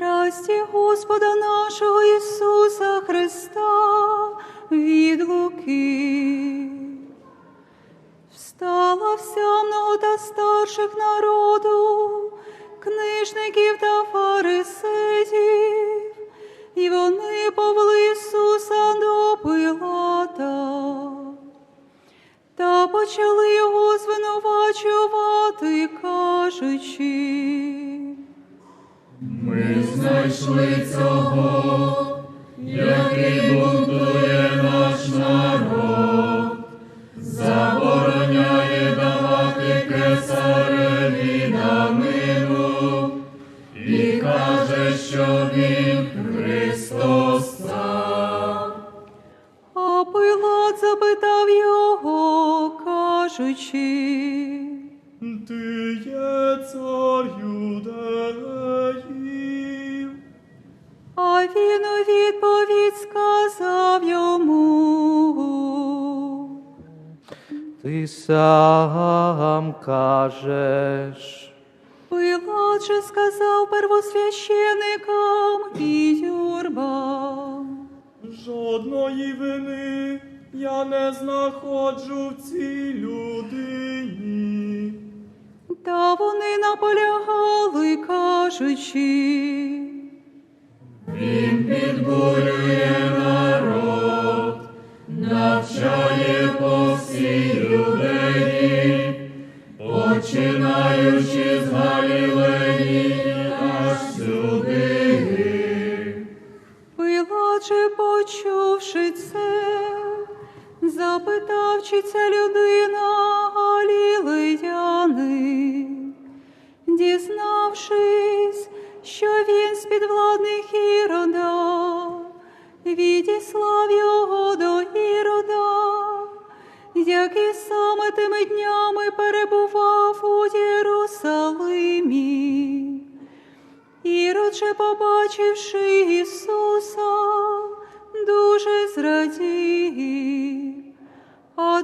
Страсті Господа нашого Ісуса Христа від Луки. Встала вся многота старших народу, книжників та фарисеїв, і вони повели Ісуса до Пилата. Та почали його звинувачувати, кажучи. Ми знайшли цього, який бунтує наш народ, забороняє давати кесареві данину. І каже, що він сам кажеш. Пилат же сказав первосвященикам і юрбам. Жодної вини я не знаходжу в цій людині. Та вони наполягали, кажучи. Він підбурює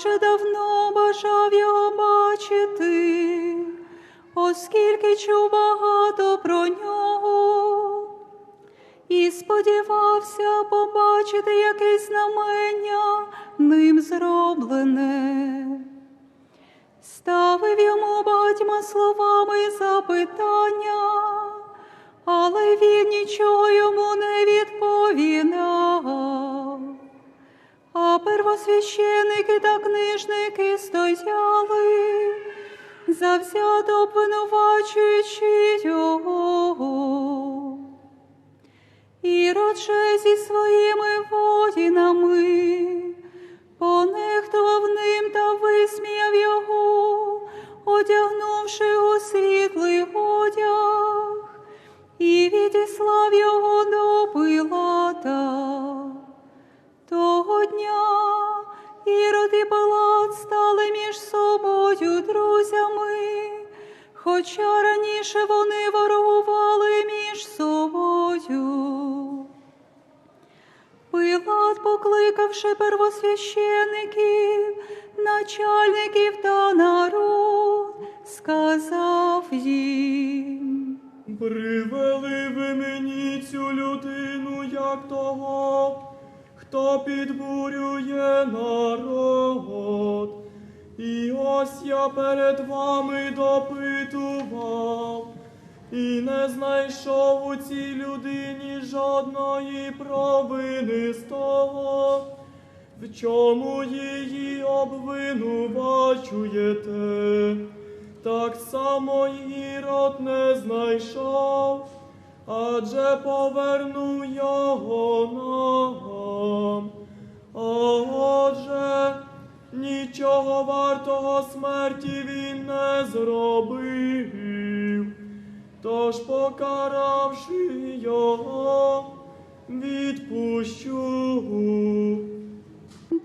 адже давно бажав його бачити, оскільки чув багато про нього, і сподівався побачити якесь знамення ним зроблене. Ставив йому багатьма словами запитання, але він нічого йому не відповідав. А первосвященики та книжники стояли, завзято обвинувачуючи його. Ірод же зі своїми воїнами понехтував ним та висміяв його, одягнувши у світлий одяг, і відіслав його до хоча раніше вони ворогували між собою. Пилат, покликавши первосвящеників, начальників та народ, сказав їм. Привели ви мені цю людину, як того, хто підбурює народ. І ось я перед вами допитував, і не знайшов у цій людині жодної провини з того, в чому її обвинувачуєте. Так само Ірод не знайшов, адже поверну його нам. А отже, нічого вартого смерті він не зробив, тож покаравши його, відпущу.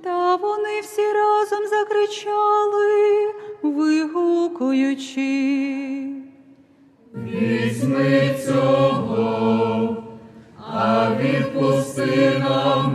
Та вони всі разом закричали, вигукуючи. Візьми цього, а відпусти нам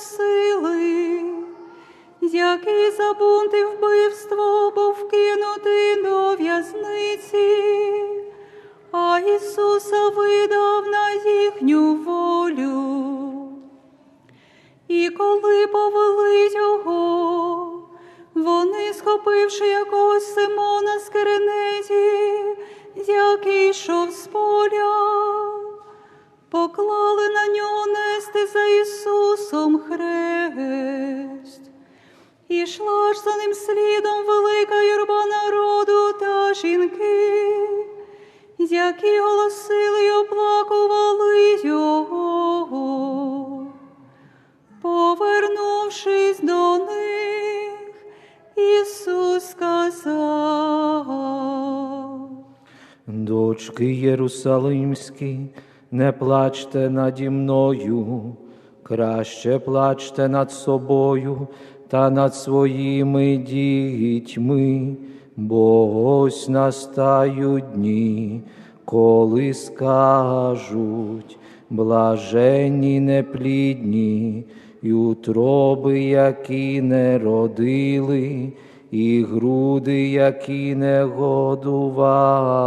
просили, який за бунт і вбивство був вкинутий до в'язниці, а Ісуса видав на їхню волю. І коли повели його, вони, схопивши якогось Симона з Киринеті, який йшов з поля, поклали на нього за Ісусом хрест. І йшла ж за ним слідом велика юрба народу та жінки, які голосили й оплакували його. Повернувшись до них, Ісус сказав. Дочки Єрусалимські, не плачте наді мною, краще плачте над собою та над своїми дітьми, бо ось настають дні, коли скажуть, блаженні неплідні, і утроби, які не родили, і груди, які не годували,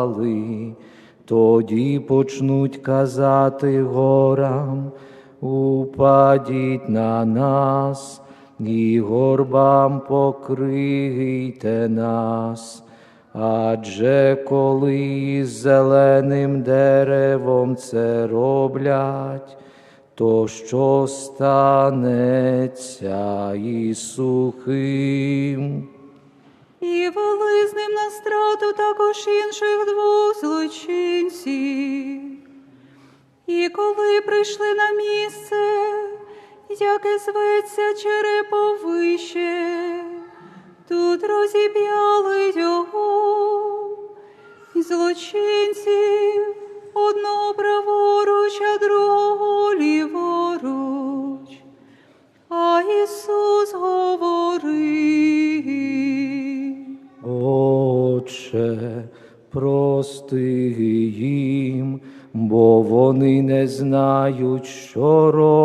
тоді почнуть казати горам, упадіть на нас, і горбам покрийте нас. Адже коли із зеленим деревом це роблять, то що станеться і сухим? І вели з ним на страту також інших двох злочинців. І коли прийшли на місце, яке зветься Череповище, тут розіп'яли його, злочинців одного праворуч, а другого ліворуч. Знають, що роблять.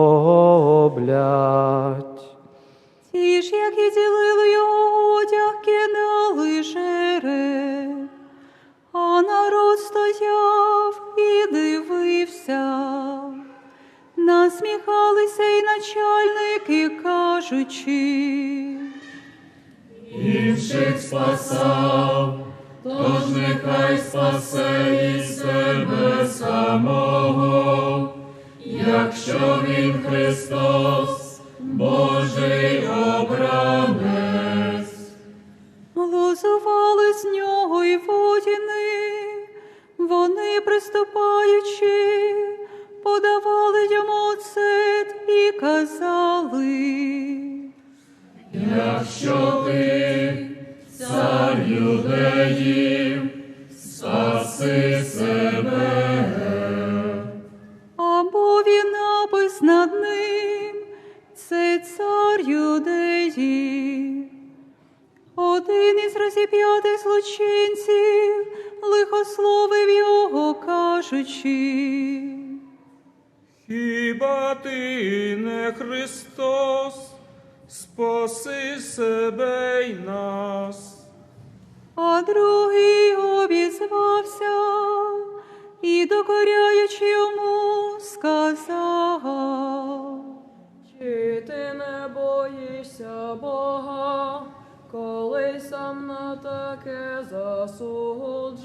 Христос? спаси себе й нас. А другий обізвався і, докоряючи йому, сказав. Чи ти не боїшся Бога, коли сам на таке засуджений,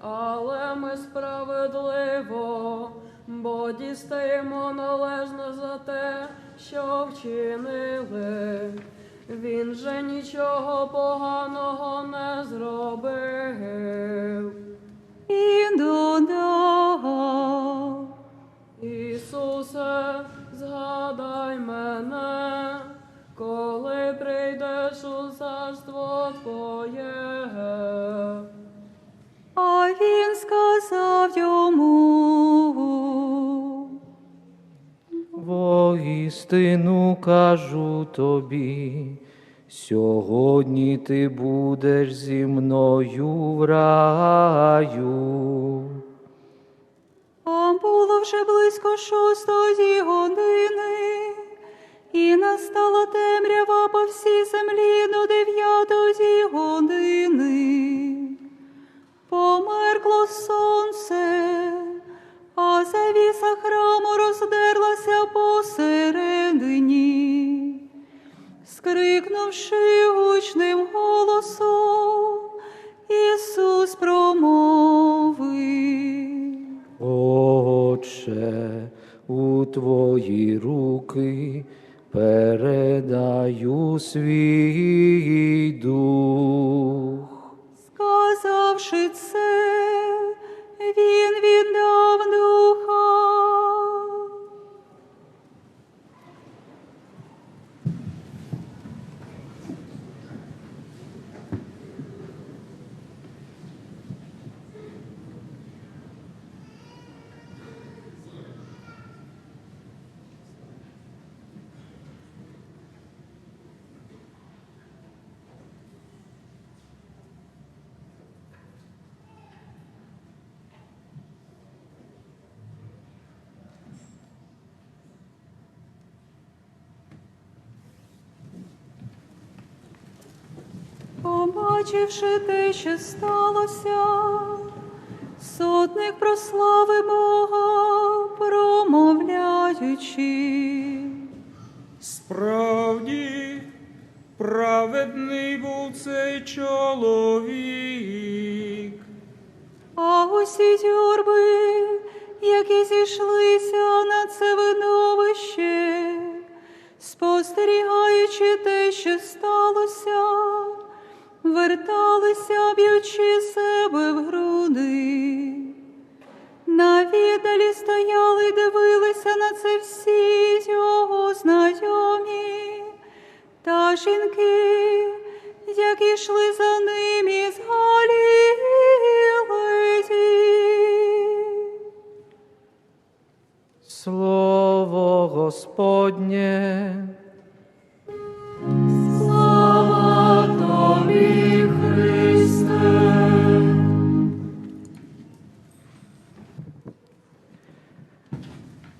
але ми справедливо, бо дістаємо належне за те, що вчинили. Він же нічого поганого не зробив. І додав. Ісусе, згадай мене, коли прийдеш у царство Твоє. А він сказав йому. Воістину кажу тобі, сьогодні ти будеш зі мною в раю. А було вже близько шостої години, і настала темрява по всій землі до дев'ятої години. Померкло сонце, а завіса храму роздерлася посередині. Скрикнувши гучним голосом, Ісус промовив. Отче, у твої руки передаю свій Побачивши те, що сталося, сотник прослави Бога, промовляючи. Справді, праведний був цей чоловік. А усі тюрби, які зійшлися на це видовище, спостерігаючи те, що сталося, верталися, б'ючи себе в груди. На віддалі стояли дивилися на це всі його знайомі та жінки, які йшли за ним із Галілеї. Слово Господнє.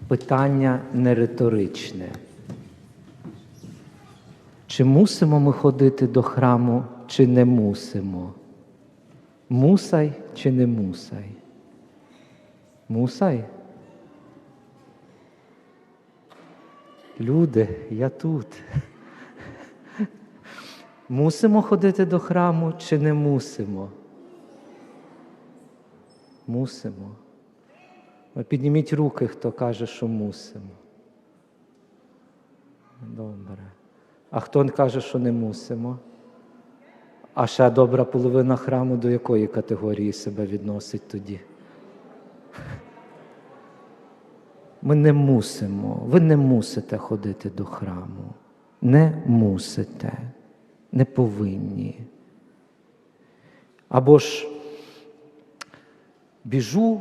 Питання не риторичне. Чи мусимо ми ходити до храму, чи не мусимо? Мусай чи не мусай? Мусай? Люди, я тут. Мусимо ходити до храму чи не мусимо? Мусимо. Підніміть руки, хто каже, що мусимо. Добре. А хто каже, що не мусимо? А ще добра половина храму до якої категорії себе відносить тоді? Ми не мусимо, ви не мусите ходити до храму. Не мусите, не повинні. Або ж біжу,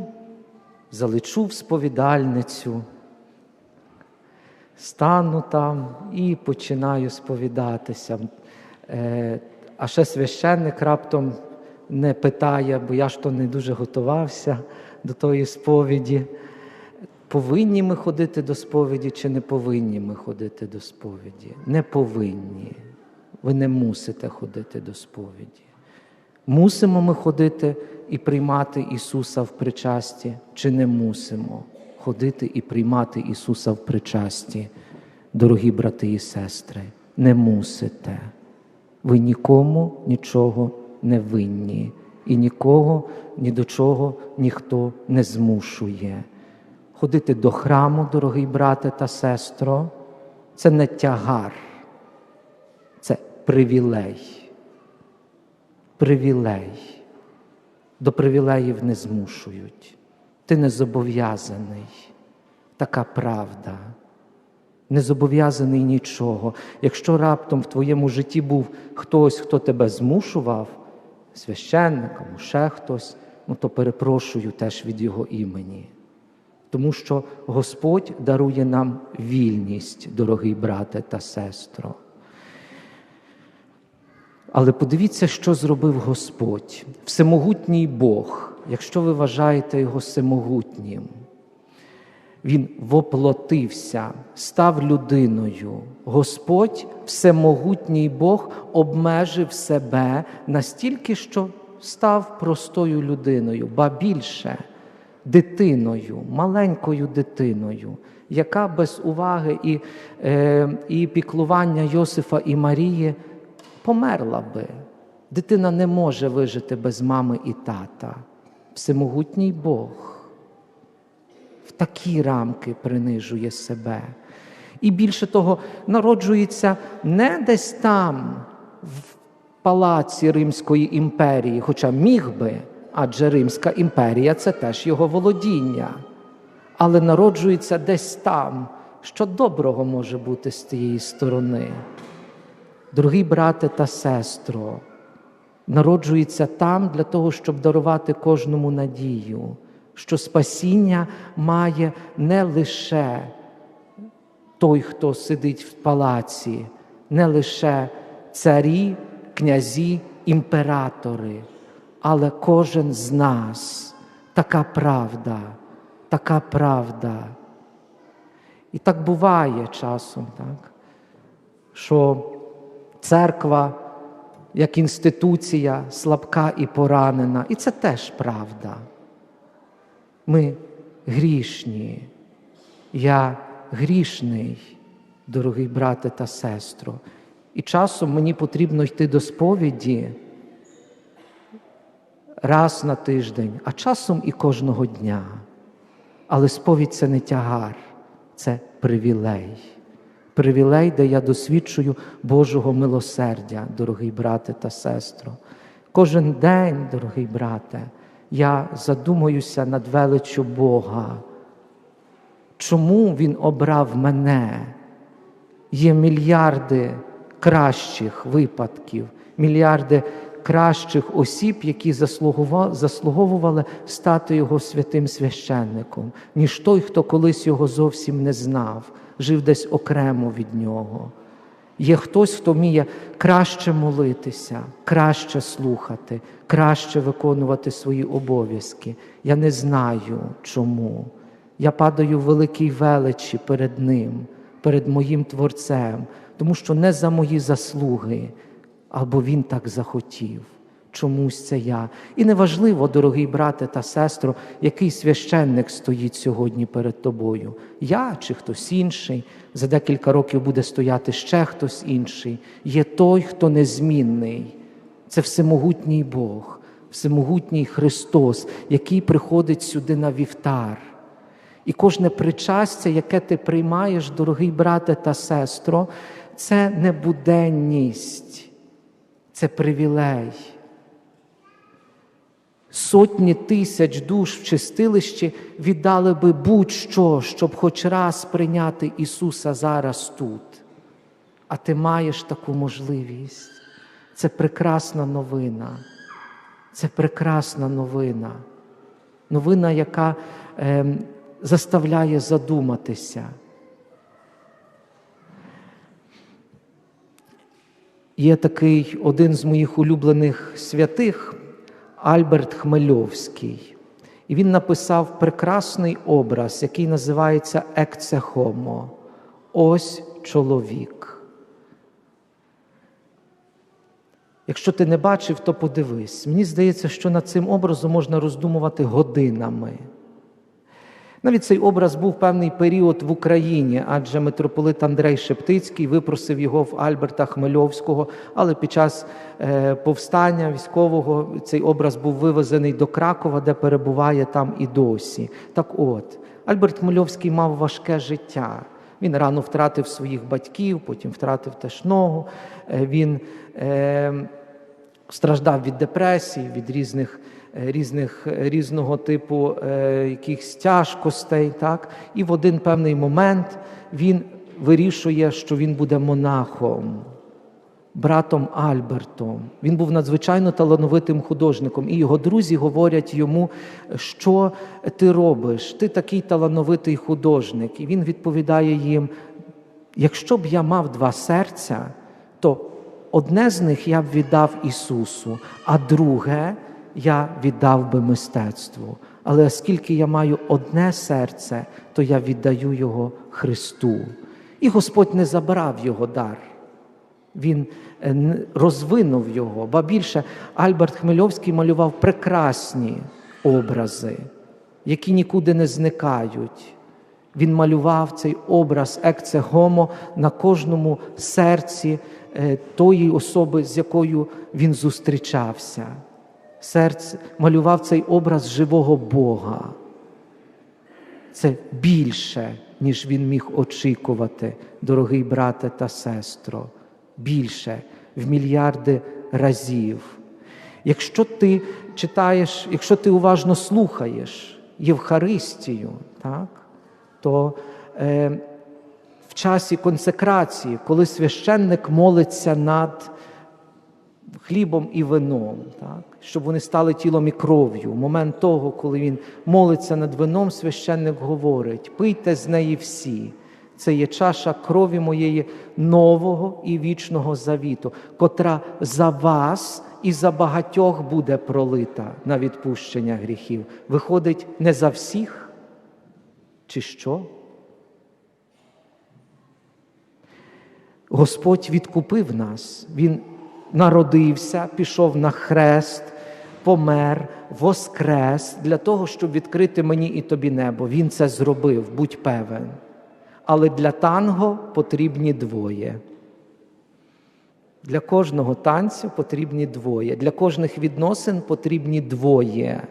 залечу в сповідальницю, стану там і починаю сповідатися. Е, А ще священник раптом не питає, бо я ж то не дуже готувався до тої сповіді. Повинні ми ходити до сповіді чи не повинні ми ходити до сповіді? Не повинні. Ви не мусите ходити до сповіді. Мусимо ми ходити і приймати Ісуса в причасті, чи не мусимо ходити і приймати Ісуса в причасті, дорогі брати і сестри? Не мусите. Ви нікому нічого не винні, і нікого ні до чого ніхто не змушує. Ходити до храму, дорогий брате та сестро, це не тягар, привілей. Привілей. До привілеїв не змушують. Ти не зобов'язаний. Така правда. Не зобов'язаний нічого. Якщо раптом в твоєму житті був хтось, хто тебе змушував, священник або ще хтось, ну то перепрошую теж від його імені. Тому що Господь дарує нам вільність, дорогий брате та сестро. Але подивіться, що зробив Господь, всемогутній Бог, якщо ви вважаєте його всемогутнім. Він воплотився, став людиною. Господь, всемогутній Бог, обмежив себе настільки, що став простою людиною, ба більше дитиною, маленькою дитиною, яка без уваги і, е, і піклування Йосифа і Марії померла би. Дитина не може вижити без мами і тата. Всемогутній Бог в такі рамки принижує себе. І більше того, народжується не десь там, в палаці Римської імперії, хоча міг би, адже Римська імперія це теж його володіння, але народжується десь там, що доброго може бути з тієї сторони. Дорогі брате та сестро, народжується там для того, щоб дарувати кожному надію, що спасіння має не лише той, хто сидить в палаці, не лише царі, князі, імператори, але кожен з нас. Така правда, така правда. І так буває часом, так? що церква як інституція слабка і поранена, і це теж правда. Ми грішні. Я грішний, дорогий брате та сестро. І часом мені потрібно йти до сповіді раз на тиждень, а часом і кожного дня. Але сповідь це не тягар, це привілей. Привілей, де я досвідчую Божого милосердя, дорогий брате та сестро. Кожен день, дорогий брате, я задумуюся над величчю Бога. Чому Він обрав мене? Є мільярди кращих випадків, мільярди кращих осіб, які заслуговували стати його святим священником, ніж той, хто колись його зовсім не знав, жив десь окремо від нього. Є хтось, хто вміє краще молитися, краще слухати, краще виконувати свої обов'язки. Я не знаю чому. Я падаю в великій величі перед Ним, перед моїм Творцем, тому що не за мої заслуги, або Він так захотів. Чомусь це я. І неважливо, дорогий брате та сестро, який священник стоїть сьогодні перед тобою. Я чи хтось інший. За декілька років буде стояти ще хтось інший. Є той, хто незмінний. Це всемогутній Бог, всемогутній Христос, який приходить сюди на вівтар. І кожне причастя, яке ти приймаєш, дорогий брате та сестро, це не буденність, це привілей. Сотні тисяч душ в чистилищі віддали би будь-що, щоб хоч раз прийняти Ісуса зараз тут. А ти маєш таку можливість. Це прекрасна новина. Це прекрасна новина. Новина, яка е, заставляє задуматися. Є такий один з моїх улюблених святих Альберт Хмельовський. І він написав прекрасний образ, який називається Екцехомо. Ось чоловік. Якщо ти не бачив, то подивись. Мені здається, що над цим образом можна роздумувати годинами. Навіть цей образ був певний період в Україні, адже митрополит Андрей Шептицький випросив його в Альберта Хмельовського, але під час е, повстання військового цей образ був вивезений до Кракова, де перебуває там і досі. Так от, Альберт Хмельовський мав важке життя. Він рано втратив своїх батьків, потім втратив теж ногу. Е, Він е, страждав від депресії, від різних, різних, різного типу е, якихось тяжкостей. Так? І в один певний момент він вирішує, що він буде монахом, братом Альбертом. Він був надзвичайно талановитим художником, і його друзі говорять йому, що ти робиш? Ти такий талановитий художник. І він відповідає їм: якщо б я мав два серця, то одне з них я б віддав Ісусу, а друге я віддав би мистецтву. Але оскільки я маю одне серце, то я віддаю його Христу. І Господь не забрав його дар. Він е, розвинув його. Ба більше Альберт Хмельовський малював прекрасні образи, які нікуди не зникають. Він малював цей образ екце гомо на кожному серці е, тої особи, з якою він зустрічався. Серце малював цей образ живого Бога. Це більше, ніж він міг очікувати, дорогий брате та сестро. Більше в мільярди разів. Якщо ти читаєш, якщо ти уважно слухаєш Євхаристію, так, то е, в часі консекрації, коли священник молиться над хлібом і вином, так? щоб вони стали тілом і кров'ю. Момент того, коли він молиться над вином, священник говорить: пийте з неї всі. Це є чаша крові моєї нового і вічного завіту, котра за вас і за багатьох буде пролита на відпущення гріхів. Виходить, не за всіх? Чи що? Господь відкупив нас. Він народився, пішов на хрест, помер, воскрес для того, щоб відкрити мені і тобі небо. Він це зробив, будь певен. Але для танго потрібні двоє. Для кожного танцю потрібні двоє, для кожних відносин потрібні двоє.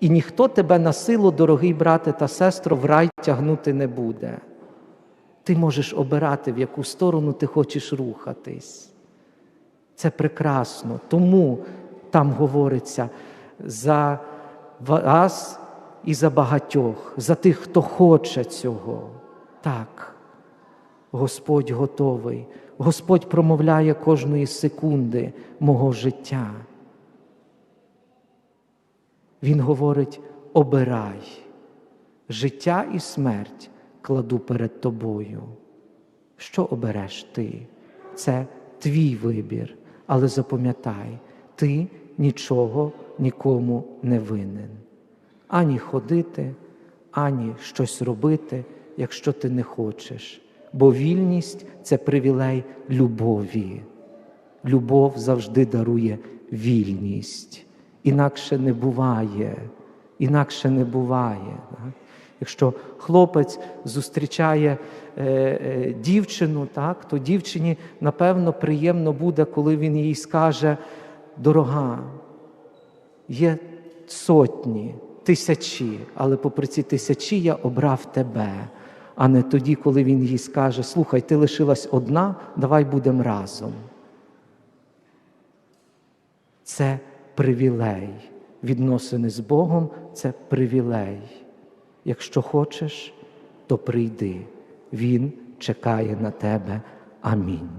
І ніхто тебе на силу, дорогий брате та сестро, в рай тягнути не буде. Ти можеш обирати, в яку сторону ти хочеш рухатись. Це прекрасно. Тому там говориться за вас і за багатьох, за тих, хто хоче цього. Так, Господь готовий. Господь промовляє кожної секунди мого життя. Він говорить: обирай, життя і смерть кладу перед тобою. Що обереш ти? Це твій вибір. Але запам'ятай, ти нічого нікому не винен. Ані ходити, ані щось робити, якщо ти не хочеш. Бо вільність це привілей любові. Любов завжди дарує вільність. Інакше не буває. Інакше не буває. Якщо хлопець зустрічає е, е, дівчину, так, то дівчині напевно приємно буде, коли він їй скаже: дорога, є сотні, тисячі, але попри ці тисячі я обрав тебе. А не тоді, коли він їй скаже: Слухай, ти лишилась одна, давай будемо разом. Це привілей. Відносини з Богом це привілей. Якщо хочеш, то прийди. Він чекає на тебе. Амінь.